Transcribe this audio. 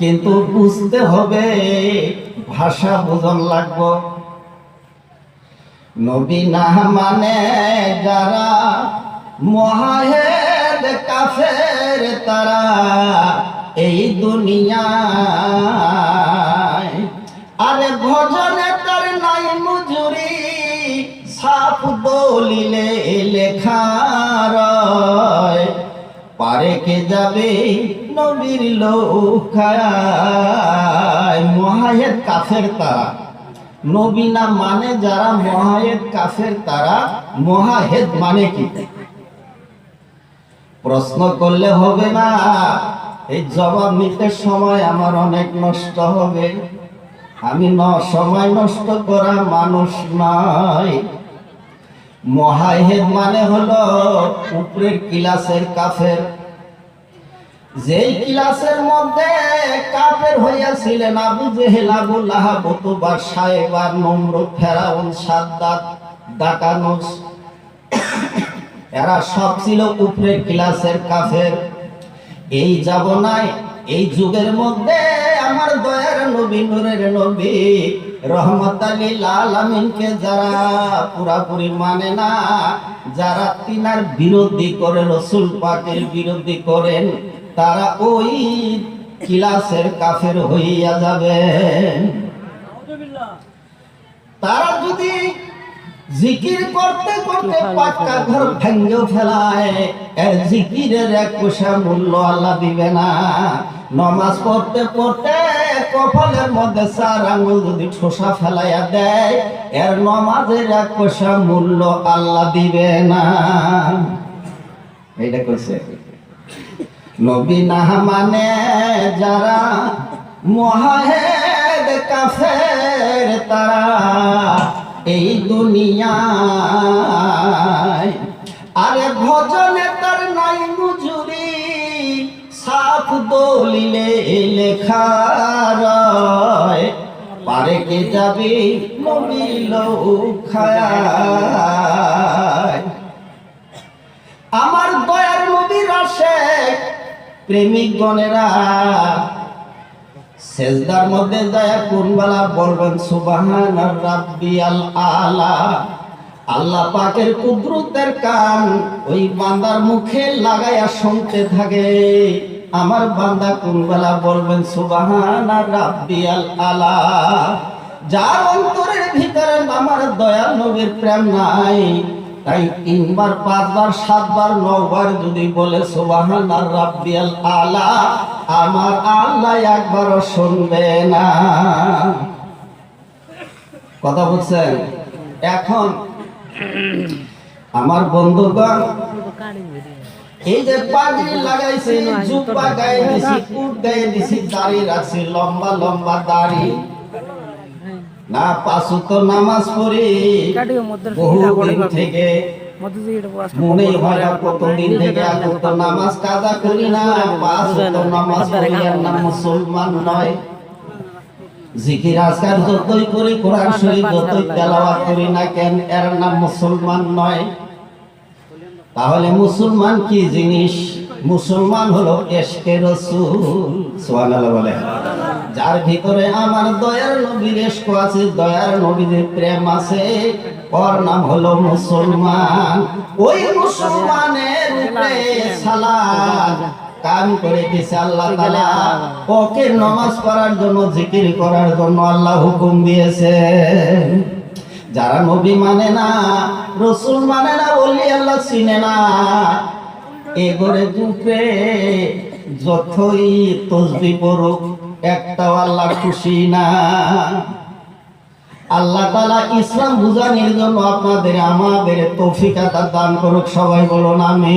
কিন্তু বুঝতে হবে, ভাষা বোঝন লাগব। নবী না মানে যারা মহাহেদ কাফের, তারা এই দুনিয়ায় পারে কে যাবে নবীর লোকায়। মহাহেদ কাফের তারা। নবী না মানে যারা মহাহেদ কাফের তারা। মহাহেদ মানে কি? প্রশ্ন করলে হবে না। এই জবাব নিতে সময় আমার অনেক নষ্ট হবে। আমি ন সময় নষ্ট করা মানুষ নয়। মহাহেদ মানে হলো উপরের কিলাসের কাফের। যেই ক্লাসের মধ্যে কাফের হইয়াছিলেন Abu Jahl, Abu Lahab, Utba সাহেবা নমরুদ ফেরাউন, সাদ্দাত দাকানুস এরা সব ছিল উপরের ক্লাসের কাফের। এই যাব নাই এই যুগের মধ্যে আমার দয়ার নবী নূরের নবী। রহমত আলী লাল আমিনকে যারা পুরাপুরি মানে না যারা তিনার বিরোধী করে রসুল পাকের বিরোধী করেন তারা ওই ক্লাসের কাফের হইয়া যাবে তারা যদি জিকির করতে করতে পাক্কা ঘর ভেঙ্গে ফেলায় এর জিকিরের এক পয়সা মূল্য আল্লাহ দিবে না। নমাজ পড়তে পড়তে কপালের মধ্যে চার আঙুল যদি ঠোসা ফেলাইয়া দেয়, এর নমাজের এক পয়সা মূল্য আল্লাহ দিবে না। এইটা কইছে। নবী না মানে যারা মহাহেদ কাফের, তারা এই দুনিয়ায় সাফ দলিলে লেখা রয়। পারে কে যাবে খায় আমার দয়ার নবীর আসে প্রেমিক গণেরা সেজদার মধ্যে যায় কোনবেলা বলবেন সুবাহান রাব্বিয়াল আলা। আল্লাহ পাকের কুদরতের কান ওই বান্দার মুখে লাগাইয়া শুনতে থাকে। আমার বান্দা কোনবেলা বলবেন সুবাহান রাব্বিয়াল আলা। যার অন্তরের ভিতরে আমার দয়াল নবীর প্রেম নাই, তাই তিনবার, পাঁচবার, সাতবার নবার যদি বলে সোবাহান রাব্বিয়াল আলা, আমার আল্লাহ একবারও শুনবে না। কথা বলছেন? এখন আমার বন্ধুগণ এই যে পাগড়ি লাগাইছি জুব্বা গায়ে দিছি কুট গায়ে দিছি দাড়ি রাখছি লম্বা লম্বা দাড়ি। না পাঁচু তো নামাজ পড়ি বহুদিন থেকে মনে হয় না কতদিন থেকে তো নামাজ কাজা করি না পাঁচ তো নামাজ পড়ি আর নাম মুসলমান নয়। জিকির আজকার যতই করি কোরআন শরীফ যতই তেলাওয়াত করি না কেন এর নাম মুসলমান নয়। তাহলে মুসলমান কি জিনিস? মুসলমান হলো এশকে রসুল বলে যার ভিতরে আমার দয়ার নবীর এশক আছে, দয়ার নবীর প্রেম আছে, ওর নাম হলো মুসলমান। ওই মুসলমানের সালাম কাম করে দিয়েছে আল্লাহ তাআলা। ওকে নামাজ পড়ার জন্য, জিকির করার জন্য আল্লাহ হুকুম দিয়েছে। যারা নবী মানে না, রসুল মানে না বললি আল্লাহ চিনে না। এ ঘরে যুগে যতই তসবি পড়ুক, একটাও আল্লাহ খুশি না। আল্লাহ তালা ইসলাম বুঝানির জন্য আপনাদের আমাদের তৌফিক দান করুক, সবাই বলুন আমি